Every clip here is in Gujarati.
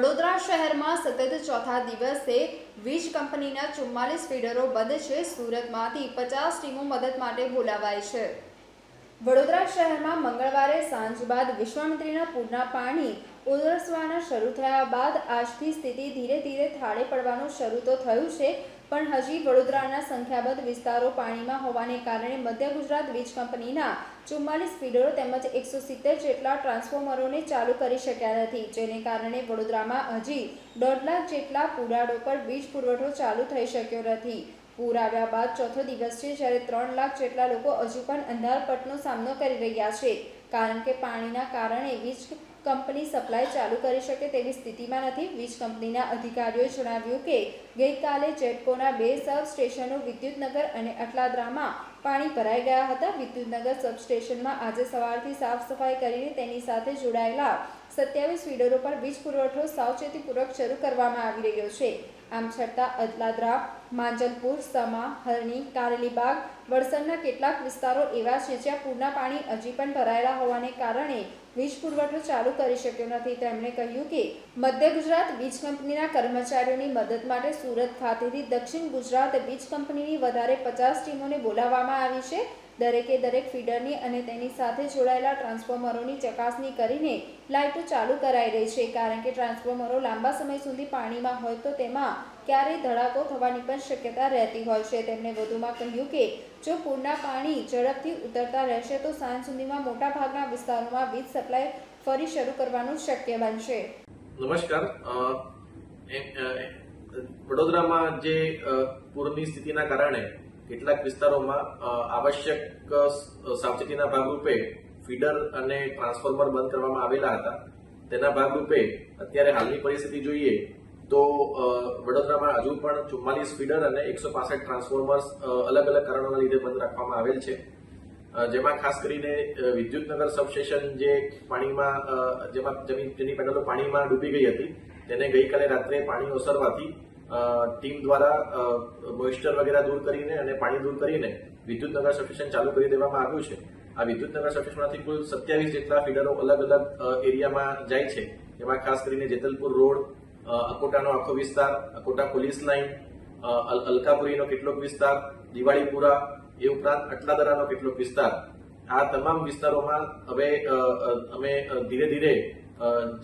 વડોદરા શહેરમાં સતત ચોથા દિવસે વીજ કંપનીના ચુમ્માલીસ ફીડરો બંધ છે. સુરતમાંથી પચાસ ટીમો મદદ માટે બોલાવાય છે. વડોદરા શહેરમાં મંગળવારે સાંજ બાદ વિશ્વામિત્રીના પૂરના પાણી ઓલસવાના શરૂ થયા બાદ આજથી સ્થિતિ ધીરે ધીરે થાળે પડવાનું શરૂ તો થયું છે, પણ હજી વડોદરાના સંખ્યાબંધ વિસ્તારો પાણીમાં હોવાને કારણે મધ્ય ગુજરાત વીજ કંપનીના ચુમ્માલીસ ફીડરો તેમજ એકસો સિત્તેર જેટલા ટ્રાન્સફોર્મરોને ચાલુ કરી શક્યા નથી, જેને કારણે વડોદરામાં હજી દોઢ લાખ જેટલા પુરાડો પર વીજ પુરવઠો ચાલુ થઈ શક્યો નથી. પૂર આવ્યા બાદ ચોથો દિવસ છે જ્યારે ત્રણ લાખ જેટલા લોકો હજુ પણ અંધારપટનો સામનો કરી રહ્યા છે. કારણ કે પાણીના કારણે વીજ કંપની સપ્લાય ચાલુ કરી શકે તેવી સ્થિતિમાં નથી. વીજ કંપનીના અધિકારીઓએ જણાવ્યું કે, ગઈકાલે જેટકોના બે સબ સ્ટેશનો વિદ્યુતનગર અને અટલાદરામાં પાણી ભરાઈ ગયા હતા. વિદ્યુતનગર સબસ્ટેશનમાં આજે સવારથી સાફ સફાઈ કરીને તેની સાથે જોડાયેલા સત્યાવીસ ફીડરો પર વીજ પુરવઠો સાવચેતીપૂર્વક શરૂ કરવામાં આવી રહ્યો છે. આમ છતાં, અદલાદરા, માંજલપુર, સમા, હરણી, કારેલીબાગ, વડસરના કેટલાક વિસ્તારો એવા છે જ્યાં પૂરના પાણી હજી પણ ભરાયેલા હોવાને કારણે વીજ પુરવઠો ચાલુ કરી શક્યો નથી. તેમણે કહ્યું કે મધ્ય ગુજરાત વીજ કંપનીના કર્મચારીઓની મદદ માટે સુરત ખાતેથી દક્ષિણ ગુજરાત વીજ કંપનીની વધારે પચાસ ટીમોને બોલાવવામાં આવી છે. દરેકે દરેક ફીડરની અને તેની સાથે જોડાયેલા ટ્રાન્સફોર્મરોની ચકાસણી કરીને લાઇટો ચાલુ કરાઈ રહી છે. કારણ કે ટ્રાન્સફોર્મરો લાંબા સમય સુધી પાણીમાં હોય તો તેમાં ક્યારેય ધડાકો થવાની પણ શક્યતા રહેતી હોય છે. તેમણે વધુમાં કહ્યું કે, જો પૂરના પાણી ઝડપથી ઉતરતા રહેશે, તો સાંજ સુધીમાં મોટા ભાગના વિસ્તારોમાં વીજ સપ્લાય ફરી શરૂ કરવાનું શક્ય બનશે. નમસ્કાર. વડોદરામાં જે પૂરની સ્થિતિના કારણે કેટલાક વિસ્તારોમાં આવશ્યક સાવચેતીના ભાગરૂપે ફીડર અને ટ્રાન્સફોર્મર બંધ કરવામાં આવેલા હતા. તેના ભાગરૂપે અત્યારે હાલની પરિસ્થિતિ જોઈએ તો વડોદરામાં હજુ પણ ચુમ્માલીસ ફીડર અને એકસો પાસઠ ટ્રાન્સફોર્મર્સ અલગ અલગ કારણોના લીધે બંધ રાખવામાં આવેલ છે. જેમાં ખાસ કરીને વિદ્યુતનગર સબસ્ટેશન જે પાણીમાં જેમાં જમીન, જેની પેનલો પાણીમાં ડૂબી ગઈ હતી, તેને ગઈકાલે રાત્રે પાણી ઓસરવાથી ટીમ દ્વારા મોઇસ્ચર વગેરે દૂર કરીને અને પાણી દૂર કરીને વિદ્યુતનગર સબસ્ટેશન ચાલુ કરી દેવામાં આવ્યું છે. આ વિદ્યુતનગર સબસ્ટેશનમાંથી કુલ સત્યાવીસ જેટલા ફીડરો અલગ અલગ એરિયામાં જાય છે. એમાં ખાસ કરીને જેતલપુર રોડ અકોટાનો આખો વિસ્તાર, અકોટા પોલીસ લાઇન અલકાપુરીનો કેટલોક વિસ્તાર, દિવાળીપુરા એ ઉપરાંત અટલાદરાનો કેટલોક વિસ્તાર. આ તમામ વિસ્તારોમાં હવે અમે ધીરે ધીરે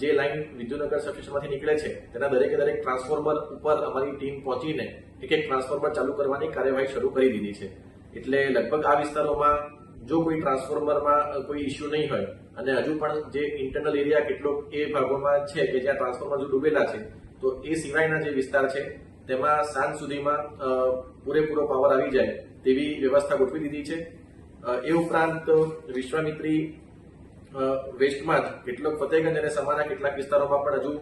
જે લાઈન વિદ્યુનગર સબસ્ટેશનમાંથી નીકળે છે, તેના દરેકે દરેક ટ્રાન્સફોર્મર ઉપર અમારી ટીમ પહોંચીને એક એક ટ્રાન્સફોર્મર ચાલુ કરવાની કાર્યવાહી શરૂ કરી દીધી છે. એટલે લગભગ આ વિસ્તારોમાં જો કોઈ ટ્રાન્સફોર્મરમાં કોઈ ઇસ્યુ નહીં હોય, અને હજુ પણ જે ઇન્ટરનલ એરિયા કેટલોક એ ભાગોમાં છે કે જ્યાં ટ્રાન્સફોર્મર હજુ ડૂબેલા છે, તો એ સિવાયના જે વિસ્તાર છે, તેમાં સાંજ સુધીમાં પૂરેપૂરો પાવર આવી જાય તેવી વ્યવસ્થા ગોઠવી દીધી છે. એ ઉપરાંત વિશ્વામિત્રી વેસ્ટમાં જ કેટલોક ફતેહગંજ અને સમાના કેટલાક વિસ્તારોમાં પણ હજુ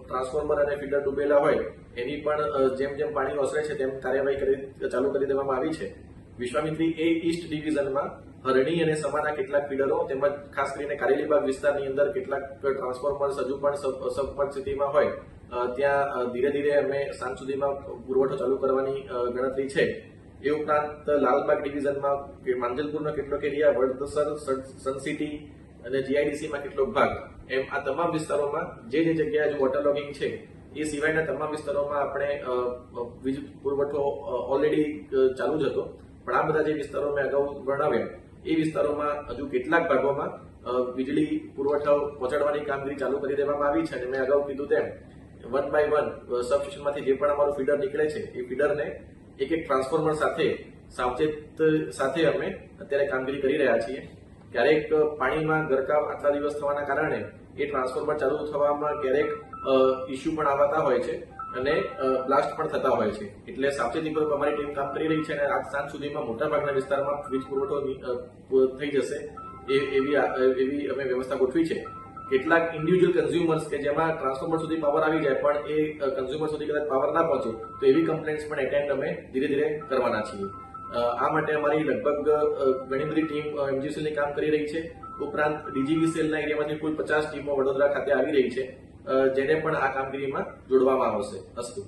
ટ્રાન્સફોર્મર અને ફીડર ડૂબેલા હોય, એની પણ જેમ જેમ પાણી ઓસરે છે તેમ કાર્યવાહી કરી, ચાલુ કરી દેવામાં આવી છે. વિશ્વામિત્રી એ ઈસ્ટ ડિવિઝનમાં હરણી અને સમાના કેટલાક ફીડરો તેમજ ખાસ કરીને કારેલીબાગ વિસ્તારની અંદર કેટલાક ટ્રાન્સફોર્મર્સ હજુ પણ સબ સ્થિતિમાં હોય ત્યાં ધીરે ધીરે અમે સાંજ સુધીમાં પુરવઠો ચાલુ કરવાની ગણતરી છે. એ ઉપરાંત લાલબાગ ડિવિઝનમાં કે માંજલપુરનો કેટલોક એરિયા વડસર સન સિટી અને જીઆઈડીસીમાં કેટલોક ભાગ. એમ આ તમામ વિસ્તારોમાં જે જે જગ્યાએ હજુ વોટર લોગિંગ છે, એ સિવાયના તમામ વિસ્તારોમાં આપણે વીજ પુરવઠો ઓલરેડી ચાલુ જ હતો. પણ આ બધા જે વિસ્તારો મેં અગાઉ વર્ણવ્યા, એ વિસ્તારોમાં હજુ કેટલાક ભાગોમાં વીજળી પુરવઠો પહોંચાડવાની કામગીરી ચાલુ કરી દેવામાં આવી છે અને મેં અગાઉ કીધું તેમ વન બાય વન સબસ્ટેશનમાંથી જે પણ અમારું ફીડર નીકળે છે, એ ફીડરને એક એક ટ્રાન્સફોર્મર સાથે સાવચેત, સાથે અમે અત્યારે કામગીરી કરી રહ્યા છીએ. ક્યારેક પાણીમાં ગરકાવ આટલા દિવસ થવાના કારણે એ ટ્રાન્સફોર્મર ચાલુ થવામાં ક્યારેક ઇસ્યુ પણ આવતા હોય છે અને બ્લાસ્ટ પણ થતા હોય છે. એટલે સાવચેતીપૂર્વક અમારી ટીમ કામ કરી રહી છે અને આજ સાંજ સુધીમાં મોટાભાગના વિસ્તારમાં વીજ પુરવઠો થઈ જશે. એવી એવી અમે વ્યવસ્થા ગોઠવી છે. કેટલાક ઇન્ડિવિજ્યુઅલ કન્ઝ્યુમર્સ કે જેમાં ટ્રાન્સફોર્મર સુધી પાવર આવી જાય પણ એ કન્ઝ્યુમર સુધી કદાચ પાવર ના પહોંચે, તો એવી કમ્પ્લેન્ટ્સ પણ એટેન્ડ અમે ધીરે ધીરે કરવાના છીએ. આ માટે અમારી લગભગ ઘણી બધી ટીમ એમજીસીએલની કામ કરી રહી છે. ઉપરાંત ડીજીવીસીએલના એરિયામાંથી કુલ પચાસ ટીમો વડોદરા ખાતે આવી રહી છે. જેને પણ આ કામગીરીમાં જોડવામાં આવશે. અસ્તુ.